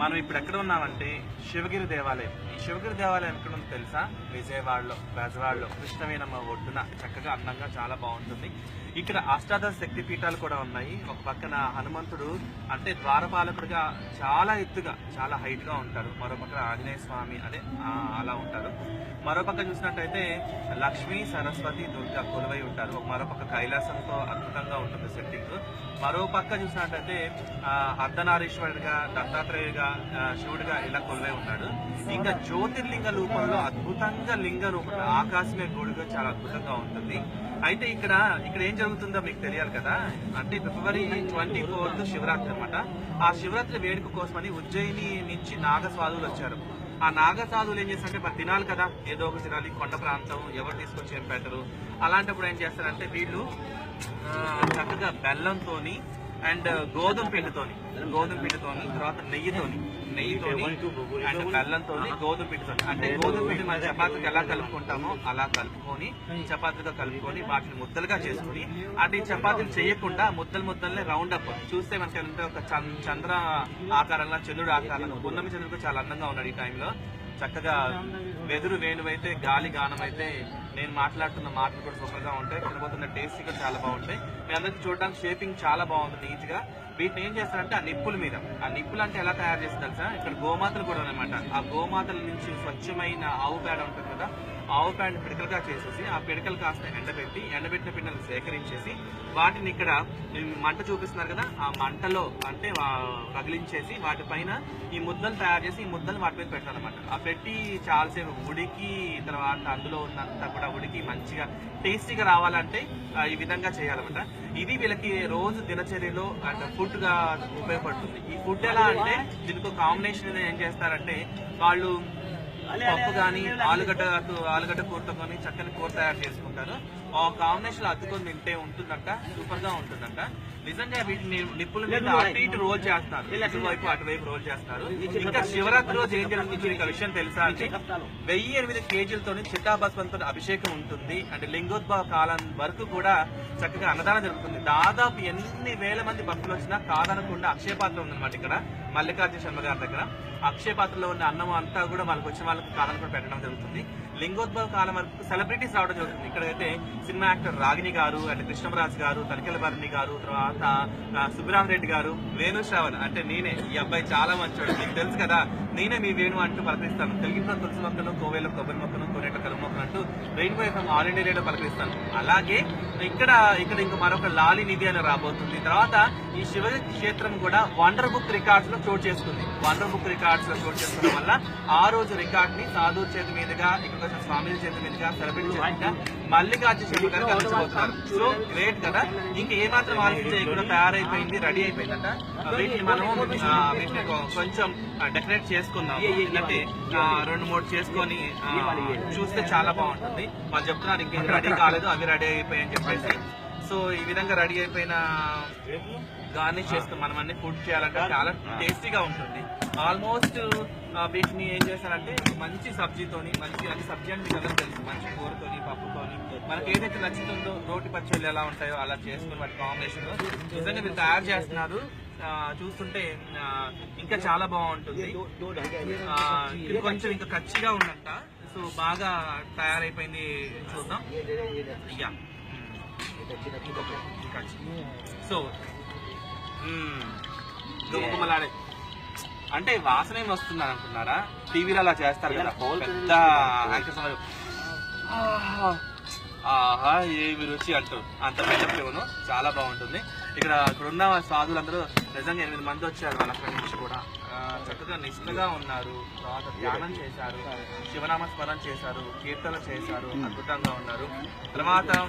మనం ఇప్పుడు ఎక్కడ ఉన్నామంటే శివగిరి దేవాలయం. ఈ శివగిరి దేవాలయం ఎక్కడ ఉంది తెలుసా? విజయవాడలో బెజవాడలో. కృష్ణవేనమ్మ ఒడ్డున. చక్కగా అందంగా చాలా బాగుంటుంది. ఇక్కడ అష్టాదశ శక్తి పీఠాలు కూడా ఉన్నాయి. ఒక పక్కన హనుమంతుడు అంటే ద్వారపాలకుడిగా చాలా ఎత్తుగా చాలా హైట్గా ఉంటారు. మరో పక్కన ఆంజనేయ స్వామి అదే అలా ఉంటారు. మరో పక్క చూసినట్టయితే లక్ష్మీ సరస్వతి దుర్గా కొలువై ఉంటారు. ఒక మరో పక్క కైలాసంతో అద్భుతంగా ఉంటుంది సెట్టింగ్. మరో పక్క చూసినట్టయితే అర్ధనారీశ్వరుడిగా దత్తాత్రేయుడిగా శివుడిగా ఇలా కొలువై ఉన్నాడు. ఇంకా జ్యోతిర్లింగ రూపంలో అద్భుతంగా లింగ రూపంలో ఆకాశమే గోడుగా చాలా అద్భుతంగా ఉంటుంది. అయితే ఇక్కడ ఇక్కడ ఏం జరుగుతుందో మీకు తెలియాలి కదా? అంటే ఫిబ్రవరి ట్వంటీ ఫోర్త్ శివరాత్రి అనమాట ఆ శివరాత్రి వేడుక కోసమని ఉజ్జయిని నుంచి నాగస్వాదులు వచ్చారు. ఆ నాగసాధువులు ఏం చేస్తారంటే మరి తినాలి కదా ఏదో ఒక తినాలి కొండ ప్రాంతం ఎవరు తీసుకొచ్చి ఏం పెట్టరు అలాంటప్పుడు ఏం చేస్తారంటే వీళ్ళు చక్కగా బెల్లంతోని అండ్ గోధుమ పిండితోని గోధుమ పిండితోని తర్వాత నెయ్యితోని నెయ్యితోని అండ్ బెల్లంతోని గోధుమ పిండితోని. అంటే గోధుమ పిండి మన చపాతీకి ఎలా కలుపుకుంటామో అలా కలుపుకొని చపాతీగా కలుపుకొని వాటిని ముద్దలుగా చేసుకుని అటు చపాతీలు చేయకుండా ముద్దలు ముద్దల్ని రౌండ్ అప్ చూస్తే మనకి ఒక చంద్ర ఆకారంలో చంద్రుడు ఆకారంలో పున్నమి చంద్రుడు చాలా అందంగా ఉన్నాడు ఈ టైంలో చక్కగా వెదురు వేణువైతే గాలి గానం అయితే నేను మాట్లాడుతున్న మాటలు కూడా సూపర్గా ఉంటాయి. తినబోతున్న టేస్ట్ కూడా చాలా బాగుంటాయి. మీ అందరికి చూడడానికి షేపింగ్ చాలా బాగుంది నీట్గా వీటిని ఏం చేస్తారంటే ఆ నిప్పుల మీద. ఆ నిప్పులు అంటే ఎలా తయారు చేస్తారు సార్ ఇక్కడ గోమాతలు కూడా అనమాట ఆ గోమాతల నుంచి స్వచ్ఛమైన ఆవు పేడ ఉంటుంది కదా ఆవు ప్యాండ్ పిడకలుగా చేసేసి ఆ పిడకలు కాస్త ఎండబెట్టి ఎండబెట్టిన పిండలు సేకరించేసి వాటిని ఇక్కడ మంట చూపిస్తున్నారు కదా ఆ మంటలో అంటే పగిలించేసి రగిలించేసి వాటిపైన ఈ ముద్దలు తయారు చేసి ఈ ముద్దలు వాటి మీద పెట్టాలన్నమాట. ఆ పెట్టి చాలాసేపు ఉడికి తర్వాత అందులో ఉన్నంత కూడా ఉడికి మంచిగా టేస్టీగా రావాలంటే ఈ విధంగా చేయాలన్నమాట. ఇది వీళ్ళకి రోజు దినచర్యలో అంటే ఫుడ్గా ఉపయోగపడుతుంది. ఈ ఫుడ్ ఎలా అంటే దీనికి కాంబినేషన్ ఏం చేస్తారంటే వాళ్ళు పప్పు కానీ ఆలుగడ్డ ఆలుగడ్డ కూరతో కానీ చక్కని కూర తయారు చేసుకుంటారు. ఆ కాంబినేషన్ అద్దుకొని తింటే ఉంటుందంట సూపర్గా ఉంటుందంట నిజంగా వీటిని నిప్పుల మీద అటు ఇటు రోల్ చేస్తారు. ఇటువైపు అటువైపు రోల్ చేస్తారు. ఇంకా శివరాత్రి రోజు ఏం జరుగుతుంది? మీకు విషయం తెలుసా అంటే వెయ్యి ఎనిమిది కేజీలతో చిత్తాభస్మంతో అభిషేకం ఉంటుంది. అంటే లింగోద్భవ కాలం వరకు కూడా చక్కగా అన్నదానం జరుగుతుంది. దాదాపు ఎన్ని వేల మంది భక్తులు వచ్చినా కాదనకుండా అక్షయ పాత్ర ఉందన్నమాట ఇక్కడ. మల్లికార్జున శర్మ గారి దగ్గర. అక్షయ పాత్రలో ఉన్న అన్నం అంతా కూడా వాళ్ళకి వచ్చిన వాళ్ళకి కూడా పెట్టడం జరుగుతుంది. లింగోద్భవ కాలం వరకు సెలబ్రిటీస్ రావడం జరుగుతుంది. ఇక్కడైతే సినిమా యాక్టర్ రాగిణి గారు అంటే కృష్ణరాజు గారు తనికెల భరణి గారు తర్వాత సుబ్బరామ్ రెడ్డి గారు వేణు శ్రావణ్ అంటే నేనే. ఈ అబ్బాయి చాలా మంచోడు. మీకు తెలుసు కదా నేనే మీ వేణు అంటూ పలకరిస్తాను. తెలుగులో తులసి మొక్కలు కోవేల కొబ్బరి మొక్కలు కోనేట్ల కలుపు మొక్కలు అంటూ rainbow FM all India radio పలకరిస్తాను. అలాగే ఇక్కడ ఇక్కడ ఇంక మరొక లాలి నిధి అని రాబోతుంది. తర్వాత ఈ శివ క్షేత్రం కూడా వండర్ బుక్ రికార్డ్స్లో చోటు చేసుకుంది. వండర్ బుక్ రికార్డ్స్లో చోటు చేసుకోవడం వల్ల ఆ రోజు రికార్డ్ని సాధు చేతి మీదుగా ఇక్కడ వచ్చిన స్వామి చేత మీదుగా సెలబ్రేట్ చేసిగా మల్లికార్జున శర్మ గారు సో గ్రేట్ కదా? ఇంకా ఏ మాత్రం ఆలోచన చేయకుండా తయారైపోయింది రెడీ అయిపోయిందట. వీటిని మనం వీటిని కొంచెం డెకరేట్ చేసుకుందాం ఏంటంటే రెండు మూడు చేసుకొని చూస్తే చాలా బాగుంటుంది. వాళ్ళు చెప్తున్నారు ఇంకేం రెడీ కాలేదు అవి రెడీ అయిపోయాయి అని చెప్పేసి. సో ఈ విధంగా రెడీ అయిపోయిన గార్నిష్ చేసుకుని మనం అన్ని ఫుడ్ చేయాలంటే చాలా టేస్టీగా ఉంటుంది. ఆల్మోస్ట్ వీటిని ఏం చేస్తారంటే మంచి సబ్జీతోని మంచి అంటే సబ్జీ అంటే మీకు అందరికీ తెలుసు. మంచి కూరతోని పప్పుతోని. మనకి ఏదైతే నచ్చుతుందో రోటి పచ్చళ్ళు ఎలా ఉంటాయో అలా చేసుకుని వాటి కాంబినేషన్ నిజంగా వీళ్ళు తయారు చేస్తున్నారు. చూస్తుంటే ఇంకా చాలా బాగుంటుంది. కొంచెం ఇంకా కచ్చిగా ఉన్నట్ట. సో బాగా తయారైపోయింది. చూద్దాం. యా. సో గుమగుమలాడే అంటే వాసన ఏమి వస్తుంది అనుకున్నారా టీవీలో అలా చేస్తారు కదా పెద్ద యాంకర్స్ అందరూ, "ఆహా, ఏమి రుచి అంటారు అంత పెద్ద చాలా బాగుంటుంది. ఇక్కడ ఇక్కడ ఉన్న సాధులందరూ నిజంగా ఎనిమిది మంది వచ్చారు వాళ్ళ అక్కడి నుంచి కూడా. చక్కగా నిష్ఠగా ఉన్నారు. తర్వాత ధ్యానం చేశారు. శివనామ స్మరణ చేశారు. కీర్తన చేశారు. అద్భుతంగా ఉన్నారు. తర్వాత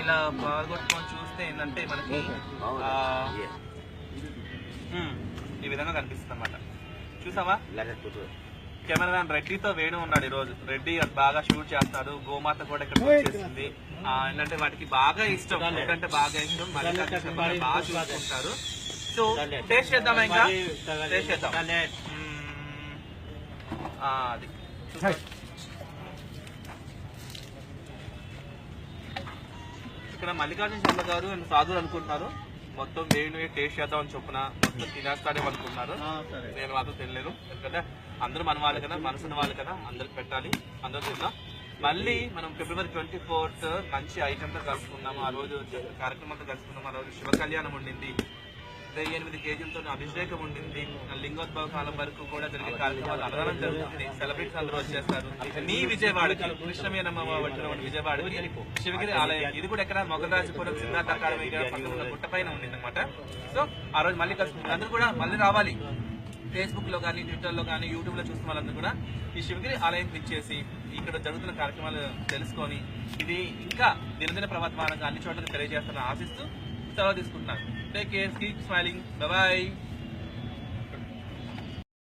ఇలా పాల్గొట్టుకొని చూస్తే ఏంటంటే మనకి ఈ విధంగా కనిపిస్తుంది అన్నమాట చూసావా కెమెరామ్యాన్ రెడ్డితో వేణు ఉన్నాడు ఈ రోజు రెడ్డి బాగా షూట్ చేస్తాడు. గోమాత కూడా ఇక్కడ వచ్చేసింది. ఆ, ఏంటంటే వాటికి బాగా ఇష్టం. ఎందుకంటే బాగా ఇష్టం. గారు బాగా చూసుకుంటారు. సో టేస్ట్ చేద్దామా ఇంకా? టేస్ట్ చేద్దాం. అది. ఇక్కడ మల్లికార్జున శర్మ గారు అండ్ సాధువులు అనుకుంటున్నారు. మొత్తం దేవుని టేస్ట్ చేద్దాం అని చొప్పున మొత్తం తినేస్తాడే అనుకున్నారు నేను మాత్రం తినలేను. ఎందుకంటే అందరూ మన వాళ్ళు కదా మనసున్న వాళ్ళు కదా అందరికి పెట్టాలి. అందరూ తిందాం. మళ్ళీ మనం ఫిబ్రవరి ట్వంటీ ఫోర్త్ మంచి ఐటమ్తో కలుసుకున్నాము ఆ రోజు కార్యక్రమంతో కలుసుకున్నాము ఆ రోజు శివ కళ్యాణం ఉండింది. డెబ్బై ఎనిమిది కేజీలతో అభిషేకం ఉండింది. లింగోద్భవ కాలం వరకు కూడా జరిగే కార్యక్రమాలు అన్నదానం జరుగుతుంది సెలబ్రిటీస్ అందరూ వచ్చేస్తారు మీ విజయవాడకి కృష్ణమేనమ్మ వచ్చిన విజయవాడకి శివగిరి ఆలయం ఇది కూడా ఎక్కడ? మొగరాజపురం సిద్ధార్థ అకాడమీ గారి పక్కన ఉండింది అనమాట సో ఆ రోజు మళ్ళీ కలుసుకుంటారు అందరూ కూడా మళ్ళీ రావాలి. ఫేస్బుక్లో కానీ ట్విట్టర్లో కానీ యూట్యూబ్లో చూస్తున్న వాళ్ళందరూ కూడా ఈ శివగిరి ఆలయం ఇచ్చేసి ఇక్కడ జరుగుతున్న కార్యక్రమాలు తెలుసుకొని ఇది ఇంకా దినదిన ప్రవర్తమానంగా అన్ని చోట్ల తెలియజేస్తున్న ఆశిస్తూ సెలవు తీసుకుంటున్నాను. Take care. Keep smiling. Bye-bye.